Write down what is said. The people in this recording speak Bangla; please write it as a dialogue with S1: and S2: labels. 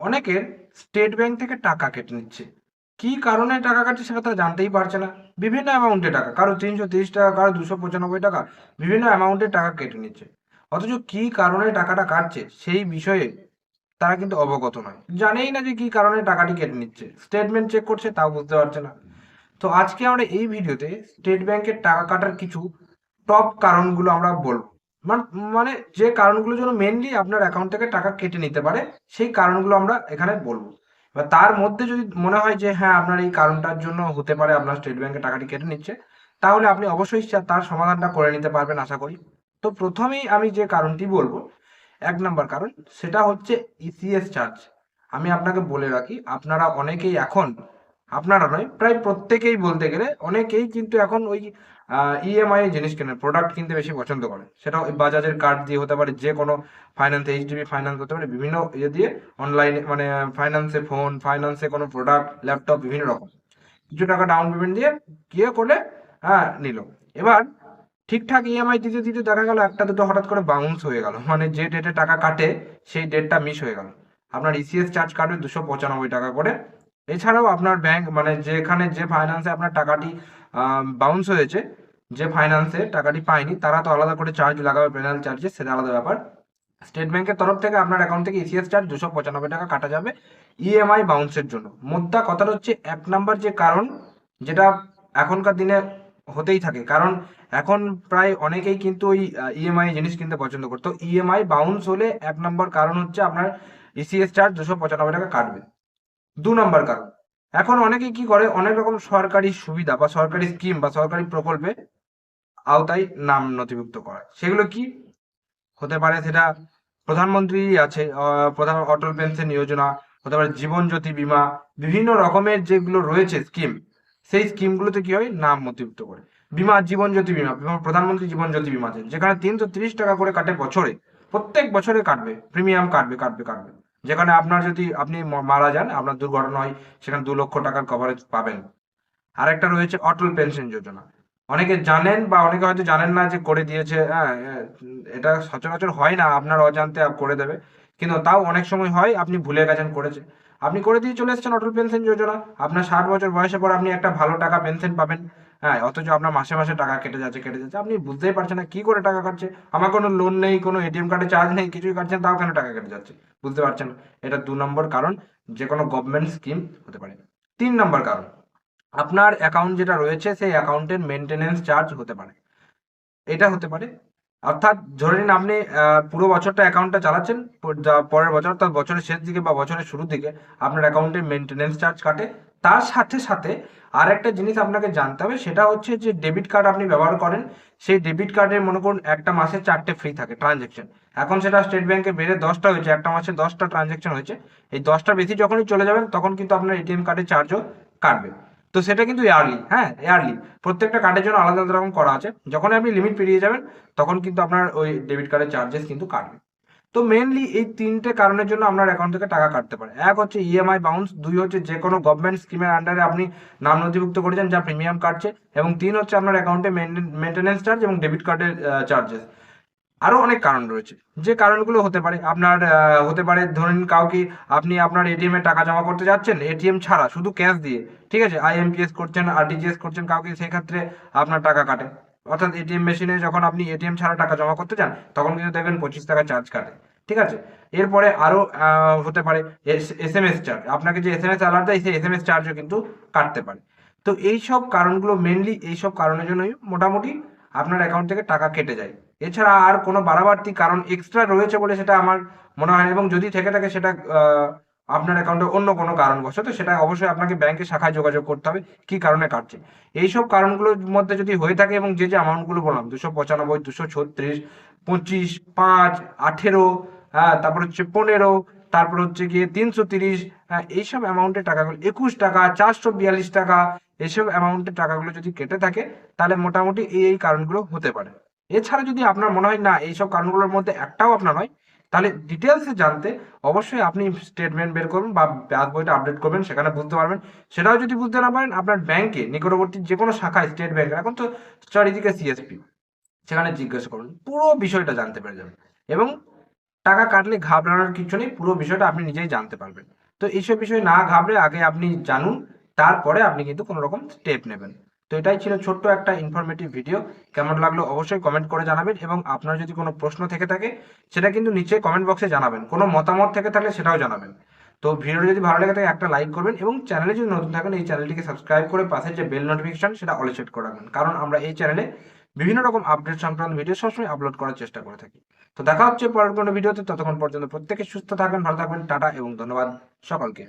S1: অনেকের স্টেট ব্যাংক থেকে টাকা কেটে নিচ্ছে। কি কারণে টাকা কাটছে সেটা তারা জানতেই পারছে না। বিভিন্ন অ্যামাউন্টে টাকা, কারও তিনশো তিরিশ টাকা, কারও দুশো পঁচানব্বই টাকা, বিভিন্ন অ্যামাউন্টে টাকা কেটে নিচ্ছে। অথচ কি কারণে টাকাটা কাটছে সেই বিষয়ে তারা কিন্তু অবগত নয়। জানেই না যে কি কারণে টাকাটি কেটে নিচ্ছে। স্টেটমেন্ট চেক করছে, তাও বুঝতে পারছে না। তো আজকে আমরা এই ভিডিওতে স্টেট ব্যাংকের টাকা কাটার কিছু টপ কারণগুলো আমরা বলব। মান- যে কারণগুলোর জন্য মেনলি আপনার অ্যাকাউন্ট থেকে টাকা কেটে নিতে পারে, সেই কারণগুলো আমরা এখানে বলব। এবার তার মধ্যে যদি মনে হয় যে হ্যাঁ আপনার এই কারণটার জন্য হতে পারে, আপনার স্টেট ব্যাংকে টাকাটি কেটে নিচ্ছে, তাহলে আপনি অবশ্যই তার সমাধানটা করে নিতে পারবেন, আশা করি। তো প্রথমেই আমি যে কারণটি বলব, এক নম্বর কারণ, সেটা হচ্ছে ইসিএস চার্জ আমি আপনাকে বলে রাখি, আপনারা অনেকেই এখন আপনারা নয়, প্রায় প্রত্যেকেই বলতে গেলে অনেকেই কিন্তু এখন ওই ইএমআই জিনিস কেনে প্রোডাক্ট কিনতে বেশি পছন্দ করে সেটা ওই বাজাজের কার্ড দিয়ে হতে পারে, যে কোনো ফাইন্যান্স এইচডিবি ফাইন্যান্স হতে পারে, বিভিন্ন ইয়ে দিয়ে অনলাইনে মানে ফাইন্যান্সে ফোন ফাইন্যান্সে কোনো প্রোডাক্ট ল্যাপটপ বিভিন্ন রকম। কিছু টাকা ডাউন পেমেন্ট দিয়ে গিয়ে করে হ্যাঁ নিল। এবার ঠিকঠাক ইএমআই দিতে দিতে দেখা গেল একটা দুটো হঠাৎ করে বাউন্স হয়ে গেল মানে যে ডেটে টাকা কাটে, সেই ডেটটা মিস হয়ে গেল। আপনার ইসিএস চার্জ কাটবে দুশো পঁচানব্বই টাকা করে এছাড়াও আপনার ব্যাংক মানে যেখানে যে ফাইন্যান্সে আপনার টাকাটি বাউন্স হয়েছে, যে ফাইন্যান্সে টাকাটি পায়নি, তারা তো আলাদা করে চার্জ লাগাবে পেনাল চার্জে সেটা আলাদা ব্যাপার। স্টেট ব্যাংকের তরফ থেকে আপনার অ্যাকাউন্ট থেকে ইসিএস চার্জ দুশো পঁচানব্বই টাকা কাটা যাবে ইএমআই বাউন্সের জন্য। মোদ্দা কথাটা হচ্ছে এক নাম্বার যে কারণ, যেটা এখনকার দিনে হতেই থাকে। কারণ এখন প্রায় অনেকেই কিন্তু ওই ইএমআই জিনিস কিনতে পছন্দ করতো ইএমআই বাউন্স হলে এক নম্বর কারণ হচ্ছে আপনার ইসিএস চার্জ দুশো পঁচানব্বই টাকা কাটবে। দু নম্বর কারণ। এখন অনেকে কি করে, অনেক রকম সরকারি সুবিধা বা সরকারি স্কিম বা সরকারি প্রকল্পে আওতায় নাম নথিভুক্ত করা। সেগুলো কি? হতে পারে সেটা প্রধানমন্ত্রী আছে প্রধান অটল পেনশন যোজনা, হতে পারে জীবন জ্যোতি বীমা, বিভিন্ন রকমের যেগুলো রয়েছে স্কিম সেই স্কিমগুলোতে কি হয়? নাম নথিভুক্ত করে। বিমা, জীবন জ্যোতি বীমা প্রধানমন্ত্রী জীবন জ্যোতি বীমা আছে, যেখানে তিনশো তিরিশ টাকা করে কাটে বছরে। প্রত্যেক বছরে কাটবে প্রিমিয়াম কাটবে কাটবে কাটবে। যেখানে আপনার যদি আপনি মারা যান, আপনার দুর্ঘটনা হয়, সেখানে দু লক্ষ টাকার কভারেজ পাবেন। আরেকটা রয়েছে অটল পেনশন যোজনা। অনেকে জানেন বা অনেকে হয়তো জানেন না যে করে দিয়েছে হ্যাঁ এটা সচরাচর হয় না, আপনার অজান্তে করে দেবে। কিন্তু তাও অনেক সময় হয়, আপনি ভুলে গেছেন করেছে। আপনি করে দিয়ে চলে এসেছেন অটল পেনশন যোজনা। আপনার ষাট বছর বয়সের পর আপনি একটা ভালো টাকা পেনশন পাবেন। হ্যাঁ অথচ আপনার মাসে মাসে টাকা কেটে যাচ্ছে কেটে যাচ্ছে। আপনি বুঝতেই পারছেন না কি করে টাকা কাটছে। আমার কোনো লোন নেই, কোনো এটিএম কার্ডে চার্জ নেই, কিছুই কাটছেন তাও কেন টাকা কেটে যাচ্ছে? বুঝতে পারছেন? এটা দু নম্বর কারণ, যে কোনো গভর্নমেন্ট স্কিম হতে পারে। তিন নম্বর কারণ, আপনার অ্যাকাউন্ট যেটা রয়েছে, সেই অ্যাকাউন্টের মেনটেনেন্স চার্জ হতে পারে। এটা হতে পারে। অর্থাৎ ধরে নিন আপনি পুরো বছরটা অ্যাকাউন্টটা চালাচ্ছেন পরের বছর তার বছরের শেষ দিকে বা বছরের শুরুর দিকে আপনার অ্যাকাউন্টে মেনটেনেন্স চার্জ কাটে। তার সাথে সাথে আর একটা জিনিস আপনাকে জানতে হবে, সেটা হচ্ছে যে ডেবিট কার্ড আপনি ব্যবহার করেন, সেই ডেবিট কার্ডের মনে করুন একটা মাসে চারটে ফ্রি থাকে ট্রানজেকশন এখন সেটা স্টেট ব্যাংকে বেড়ে দশটা হয়েছে, একটা মাসে দশটা ট্রানজেকশন হয়েছে। এই দশটা বেশি যখনই চলে যাবেন, তখন কিন্তু আপনার এটিএম কার্ডের চার্জও কাটবে। তো সেটা কিন্তু ইয়ারলি হ্যাঁ ইয়ারলি প্রত্যেকটা কার্ডের জন্য আলাদা আলাদা রকম করা আছে। যখন আপনি লিমিট পেরিয়ে যাবেন, তখন কিন্তু আপনার ওই ডেবিট কার্ডের চার্জেস কিন্তু কাটবে। তো মেনলি এই তিনটে কারণের জন্য আপনার অ্যাকাউন্ট থেকে টাকা কাটতে পারে। এক হচ্ছে ইএমআই বাউন্স দুই হচ্ছে যে কোনো গভর্নমেন্ট স্কিমের আন্ডারে আপনি নাম নথিভুক্ত করেছেন যা প্রিমিয়াম কাটছে, এবং তিন হচ্ছে আপনার অ্যাকাউন্টে মেনটেনেন্স চার্জ এবং ডেবিট কার্ডের চার্জেস আরও অনেক কারণ রয়েছে। যে কারণগুলো হতে পারে, আপনার হতে পারে ধরুন কাউকে আপনি আপনার এটিএম এ টাকা জমা করতে যাচ্ছেন এটিএম ছাড়া, শুধু ক্যাশ দিয়ে, ঠিক আছে? আইএমপিএস করছেন আরটিজিএস করছেন, কাউকে সেক্ষেত্রে আপনার টাকা কাটে। অর্থাৎ এটিএম মেশিনে যখন আপনি এটিএম ছাড়া টাকা জমা করতে যান, তখন কিন্তু দেখবেন পঁচিশ টাকা চার্জ কাটে। ঠিক আছে? এরপরে আরও আহ, হতে পারে এস এম এস চার্জ আপনাকে যে এস এম এস অ্যালার্ট দেয় সেই এস এম এস চার্জও কিন্তু কাটতে পারে। তো এই সব কারণগুলো মেনলি এই সব কারণের জন্যই মোটামুটি আপনার অ্যাকাউন্ট থেকে টাকা কেটে যায়। এছাড়া আর কোনো বাড়াবাড়তি কারণ এক্সট্রা রয়েছে বলে সেটা আমার মনে হয় এবং যদি থেকে থাকে সেটা আপনার অ্যাকাউন্টে অন্য কোনো কারণবশত সেটা অবশ্যই আপনাকে ব্যাংকের শাখায় যোগাযোগ করতে হবে কি কারণে কাটছে। এইসব কারণগুলোর মধ্যে যদি হয়ে থাকে এবং যে যে অ্যামাউন্টগুলো বললাম দুশো পঁচানব্বই দুশো ছত্রিশ পঁচিশ পাঁচ আঠেরো হ্যাঁ তারপর হচ্ছে পনেরো, তারপর হচ্ছে গিয়ে তিনশো তিরিশ হ্যাঁ এইসব অ্যামাউন্টের টাকাগুলো, একুশ টাকা, চারশো বিয়াল্লিশ টাকা, এইসব অ্যামাউন্টের টাকাগুলো যদি কেটে থাকে, তাহলে মোটামুটি এই এই কারণগুলো হতে পারে। এছাড়া যদি আপনার মনে হয় না, এইসব কারণগুলোর মধ্যে একটাও আপনার নয়, তাহলে ডিটেলসে জানতে অবশ্যই আপনি স্টেটমেন্ট বের করুন বা ব্যাস বইটা আপডেট করবেন, সেখানে বুঝতে পারবেন। সেটাও যদি বুঝতে না পারেন, আপনার ব্যাংকে নিকটবর্তী যে কোনো শাখায় স্টেট ব্যাংক এখন তো চারিদিকে সিএসপি সেখানে জিজ্ঞাসা করুন, পুরো বিষয়টা জানতে পেরে যাবেন। এবং টাকা কাটলে ঘাবড়ানোর কিছু নেই, পুরো বিষয়টা আপনি নিজেই জানতে পারবেন। তো এইসব বিষয়ে না ঘাবড়ে আগে আপনি জানুন, তারপরে আপনি কিন্তু কোনো রকম স্টেপ নেবেন। তো এটাই ছিল ছোট্ট একটা ইনফরমেটিভ ভিডিও কেমন লাগল অবশ্যই কমেন্ট করে জানাবেন এবং আপনার যদি কোনো প্রশ্ন থেকে থাকে, সেটা কিন্তু নিচে কমেন্ট বক্সে জানাবেন। কোনো মতামত থেকে থাকলে সেটাও জানাবেন। তো ভিডিওটি যদি ভালো লাগে থাকে একটা লাইক করবেন এবং চ্যানেলে যদি নতুন থাকেন, এই চ্যানেলটিকে সাবস্ক্রাইব করে পাশে যে বেল নোটিফিকেশন সেটা অল সেট করে রাখবেন। কারণ আমরা এই চ্যানেলে বিভিন্ন রকম আপডেট সংক্রান্ত ভিডিও সবসময় আপলোড করার চেষ্টা করে থাকি। তো দেখা হচ্ছে পরের কোনো ভিডিওতে ততক্ষণ পর্যন্ত প্রত্যেকে সুস্থ থাকবেন ভালো থাকবেন, টাটা এবং ধন্যবাদ সকলকে।